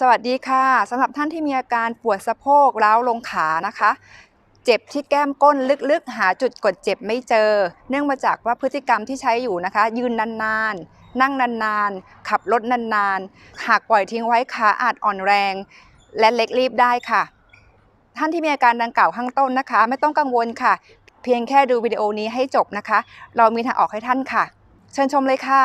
สวัสดีค่ะสำหรับท่านที่มีอาการปวดสะโพกร้าวลงขานะคะ เจ็บที่แก้มก้นลึกๆ หาจุดกดเจ็บไม่เจอ เนื่องมาจากว่าพฤติกรรมที่ใช้อยู่นะคะ ยืนนานๆ นั่งนานๆ ขับรถนานๆ หากปล่อยทิ้งไว้ขาอาจอ่อนแรง และเล็กรีบได้ค่ะ ท่านที่มีอาการดังกล่าวข้างต้นนะคะ ไม่ต้องกังวลค่ะ เพียงแค่ดูวิดีโอนี้ให้จบนะคะ เรามีทางออกให้ท่านค่ะ เชิญชมเลยค่ะ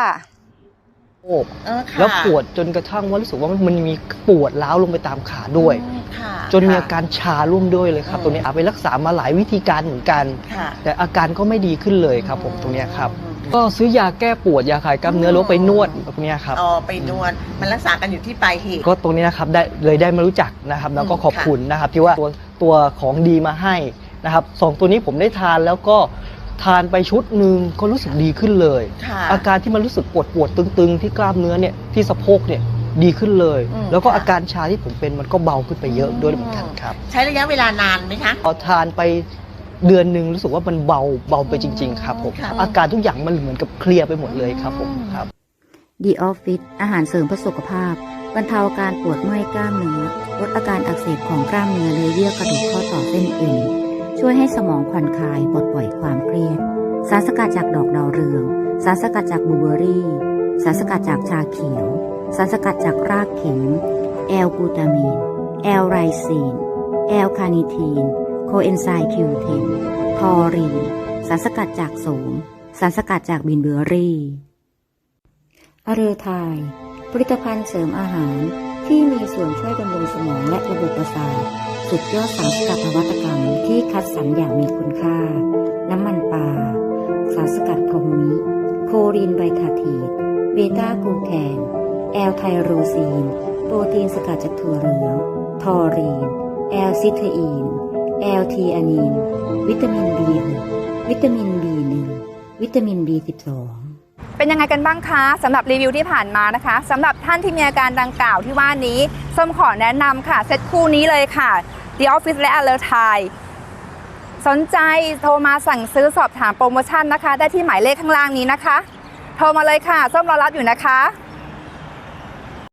โอบเออค่ะแล้วปวดจนกระทั่งว่ารู้สึกว่ามันมีปวดร้าวลงไปตามขาด้วย อืมค่ะจนมีค่ะอาการชาร่วมด้วยเลยครับอืม ตรงนี้เอาไปรักษามาหลายวิธีการเหมือนกัน ค่ะแต่อาการก็ไม่ดีขึ้นเลยครับ ผมตรงเนี้ยครับ อืม ก็ซื้อยาแก้ปวดยาคลายกล้ามเนื้ออืมหรือว่าไปนวดตรงเนี้ยครับอ๋อไปนวดมันรักษากันอยู่ที่ปลายเหตุ ก็ตรงนี้นะครับได้เลยได้มารู้จักนะครับแล้วก็อืมขอบคุณนะครับที่ว่าตัวตัวของดีมาให้นะครับสองตัวนี้ผมได้ทานแล้วก็ ทานไปชุดหนึ่งก็รู้สึกดีขึ้นเลย ค่ะอาการที่มันรู้สึกปวดปวดตึง ๆ ที่กล้ามเนื้อเนี่ยที่สะโพกเนี่ยดีขึ้นเลย อืมแล้วก็ค่ะอาการชาที่ผมเป็นมันก็เบาขึ้นไปเยอะด้วยเหมือนกันครับใช้ระยะเวลานานไหมคะ พอทานไปเดือนหนึ่งรู้สึกว่ามันเบาเบาไปจริง ๆ ครับผมค่ะ อาการทุกอย่างมันเหมือนกับเคลียร์ไปหมดเลยครับผมครับ ดีออฟฟิศอาหารเสริมเพื่อสุขภาพ บรรเทาอาการปวดเมื่อยกล้ามเนื้อ ลดอาการอักเสบของกล้ามเนื้อเนื้อเยื่อกระดูกข้อต่อเส้นเอ็น ช่วยให้สมองผ่อนคลายปลดปล่อยความเครียด สารสกัดจากดอกดาวเรือง สารสกัดจากบลูเบอร์รี่ สารสกัดจากชาเขียว สารสกัดจากรากขิง แอลกูตามีน แอลไรซีน แอลคาเนิทีน โคเอนไซม์คิวเทนทอรีน สารสกัดจากโสม สารสกัดจากบินเบอร์รี่อเรอไทยผลิตภัณฑ์เสริมอาหาร ที่มีส่วนช่วยบำรุงสมองและระบบประสาทสุดยอดสารสกัดนวัตกรรมที่คัดสรรอย่างมีคุณค่า น้ำมันปลาสารสกัดพรหมิ โครีนไบคาทีดเบต้ากลูแคนแอลไทโรซีน โปรตีนสกัดจากถั่วเหลือง ทอรีน แอลซิเทอีน แอลทีอานีน วิตามิน B6 วิตามิน B1 วิตามิน B12 เป็นยังไงกันบ้างคะสำหรับรีวิวที่ผ่านมานะคะสำหรับท่านที่มีอาการดังกล่าวที่ว่านี้ส้มขอแนะนำค่ะเซตคู่นี้เลยค่ะ The Office และ Alert Thai สนใจโทรมาสั่งซื้อสอบถามโปรโมชั่นนะคะ ได้ที่หมายเลขข้างล่างนี้นะคะ โทรมาเลยค่ะ ส้มรอรับอยู่นะคะ